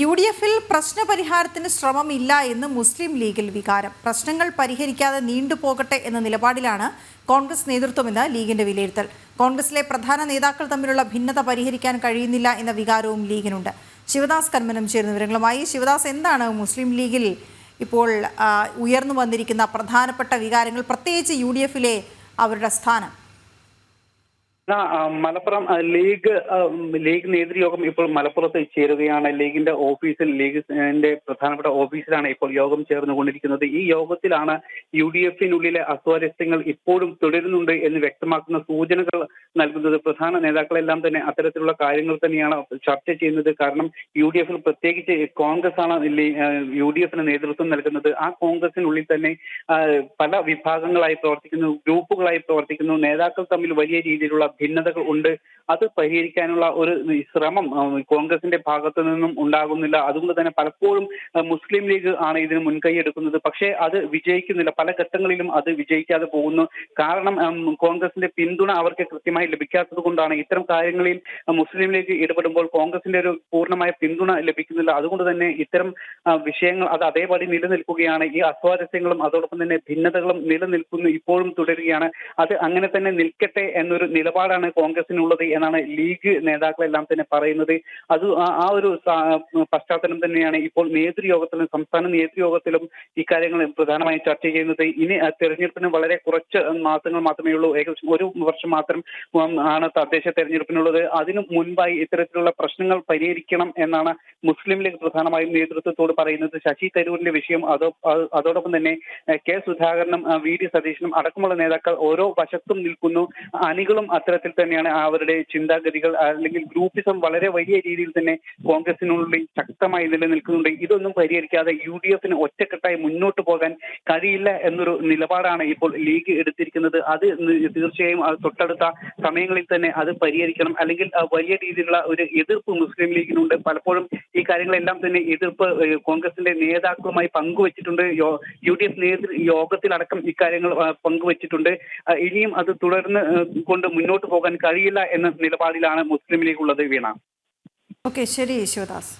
U D എഫിൽ പ്രശ്നപരിഹാരത്തിന് ശ്രമമില്ല എന്ന് മുസ്ലിം ലീഗിൽ വികാരം. പ്രശ്നങ്ങൾ പരിഹരിക്കാതെ നീണ്ടുപോകട്ടെ എന്ന നിലപാടിലാണ് കോൺഗ്രസ് നേതൃത്വമെന്ന് ലീഗിന്റെ വിലയിരുത്തൽ. കോൺഗ്രസിലെ പ്രധാന നേതാക്കൾ തമ്മിലുള്ള ഭിന്നത പരിഹരിക്കാൻ കഴിയുന്നില്ല എന്ന വികാരവും ലീഗിനുണ്ട്. ശിവദാസ് കന്മനം ചേരുന്ന വിവരങ്ങളുമായി. ശിവദാസ് എന്താണ് മുസ്ലിം ലീഗിൽ ഇപ്പോൾ ഉയർന്നു വന്നിരിക്കുന്ന പ്രധാനപ്പെട്ട വികാരങ്ങൾ പ്രത്യേകിച്ച് യു അവരുടെ സ്ഥാനം? മലപ്പുറം ലീഗ് ലീഗ് നേതൃയോഗം ഇപ്പോൾ മലപ്പുറത്ത് ചേരുകയാണ്. ലീഗിന്റെ ഓഫീസിൽ ലീഗിന്റെ പ്രധാനപ്പെട്ട ഓഫീസിലാണ് ഇപ്പോൾ യോഗം ചേർന്നുകൊണ്ടിരിക്കുന്നത്. ഈ യോഗത്തിലാണ് യു ഡി എഫിനുള്ളിലെ അസ്വാരസ്യങ്ങൾ ഇപ്പോഴും തുടരുന്നുണ്ട് എന്ന് വ്യക്തമാക്കുന്ന സൂചനകൾ നൽകുന്നത്. പ്രധാന നേതാക്കളെല്ലാം തന്നെ അത്തരത്തിലുള്ള കാര്യങ്ങൾ തന്നെയാണ് ചർച്ച ചെയ്യുന്നത്. കാരണം യു ഡി എഫിൽ പ്രത്യേകിച്ച് കോൺഗ്രസ് ആണ് യു ഡി എഫിന് നേതൃത്വം നൽകുന്നത്. ആ കോൺഗ്രസിനുള്ളിൽ തന്നെ പല വിഭാഗങ്ങളായി പ്രവർത്തിക്കുന്നു ഗ്രൂപ്പുകളായി പ്രവർത്തിക്കുന്നു. നേതാക്കൾ തമ്മിൽ വലിയ രീതിയിലുള്ള ഭിന്നതകൾ ഉണ്ട്. അത് പരിഹരിക്കാനുള്ള ഒരു ശ്രമം കോൺഗ്രസിന്റെ ഭാഗത്തു നിന്നും ഉണ്ടാകുന്നില്ല. അതുകൊണ്ട് തന്നെ പലപ്പോഴും മുസ്ലിം ലീഗ് ആണ് ഇതിന് മുൻകൈ എടുക്കുന്നത്. പക്ഷേ അത് വിജയിക്കുന്നില്ല. പല ഘട്ടങ്ങളിലും അത് വിജയിക്കാതെ പോകുന്നു. കാരണം കോൺഗ്രസിന്റെ പിന്തുണ അവർക്ക് കൃത്യമായി ലഭിക്കാത്തത് കൊണ്ടാണ് ഇത്തരം കാര്യങ്ങളിൽ മുസ്ലിം ലീഗ് ഇടപെടുമ്പോൾ കോൺഗ്രസിന്റെ ഒരു പൂർണമായ പിന്തുണ ലഭിക്കുന്നില്ല. അതുകൊണ്ട് തന്നെ ഇത്തരം വിഷയങ്ങൾ അത് അതേപടി നിലനിൽക്കുകയാണ്. ഈ അസ്വാരസ്യങ്ങളും അതോടൊപ്പം തന്നെ ഭിന്നതകളും നിലനിൽക്കുന്നു ഇപ്പോഴും തുടരുകയാണ്. അത് അങ്ങനെ തന്നെ നിൽക്കട്ടെ എന്നൊരു നിലപാടാണ് കോൺഗ്രസിനുള്ളത് എന്നാണ് ലീഗ് നേതാക്കളെല്ലാം തന്നെ പറയുന്നത്. അത് ആ- ഒരു പശ്ചാത്തലം തന്നെയാണ് ഇപ്പോൾ നേതൃയോഗത്തിലും സംസ്ഥാന നേതൃയോഗത്തിലും ഇക്കാര്യങ്ങൾ പ്രധാനമായും ചർച്ച ചെയ്യുന്നത്. ഇനി തെരഞ്ഞെടുപ്പിന് വളരെ കുറച്ച് മാസങ്ങൾ മാത്രമേ ഉള്ളൂ. ഏകദേശം ഒരു വർഷം മാത്രം ആണ് തദ്ദേശ തെരഞ്ഞെടുപ്പിനുള്ളത്. അതിനു മുൻപായി ഇത്തരത്തിലുള്ള പ്രശ്നങ്ങൾ പരിഹരിക്കണം എന്നാണ് മുസ്ലിം ലീഗ് പ്രധാനമായും നേതൃത്വത്തോട് പറയുന്നത്. ശശി തരൂരിന്റെ വിഷയം അതോ അതോടൊപ്പം തന്നെ കെ സുധാകരനും വി ഡി സതീശനും അടക്കമുള്ള നേതാക്കൾ ഓരോ വശത്തും നിൽക്കുന്നു. അണികളും അത്തരത്തിൽ തന്നെയാണ് അവരുടെ ചിന്താഗതികൾ അല്ലെങ്കിൽ ഗ്രൂപ്പിസം വളരെ വലിയ രീതിയിൽ തന്നെ കോൺഗ്രസിനുള്ളിൽ ശക്തമായി നിലനിൽക്കുന്നുണ്ട്. ഇതൊന്നും പരിഹരിക്കാതെ യു ഡി എഫിന് ഒറ്റക്കെട്ടായി മുന്നോട്ട് പോകാൻ കഴിയില്ല എന്നൊരു നിലപാടാണ് ഇപ്പോൾ ലീഗ് എടുത്തിരിക്കുന്നത്. അത് തീർച്ചയായും തൊട്ടടുത്ത സമയങ്ങളിൽ തന്നെ അത് പരിഹരിക്കണം. അല്ലെങ്കിൽ വലിയ രീതിയിലുള്ള ഒരു എതിർപ്പ് മുസ്ലിം ലീഗിനുണ്ട്. പലപ്പോഴും ഈ കാര്യങ്ങളെല്ലാം തന്നെ എതിർപ്പ് കോൺഗ്രസിന്റെ നേതാക്കളുമായി പങ്കുവച്ചിട്ടുണ്ട്. യു ഡി എഫ് നേതൃ യോഗത്തിലടക്കം ഇക്കാര്യങ്ങൾ പങ്കുവച്ചിട്ടുണ്ട്. ഇനിയും അത് തുടർന്ന് കൊണ്ട് മുന്നോട്ട് പോകാൻ കഴിയില്ല എന്ന നിലപാടിലാണ് മുസ്ലിം ലീഗ് ഉള്ളത് വീണ. ഓക്കെ ശരി ശിവദാസ്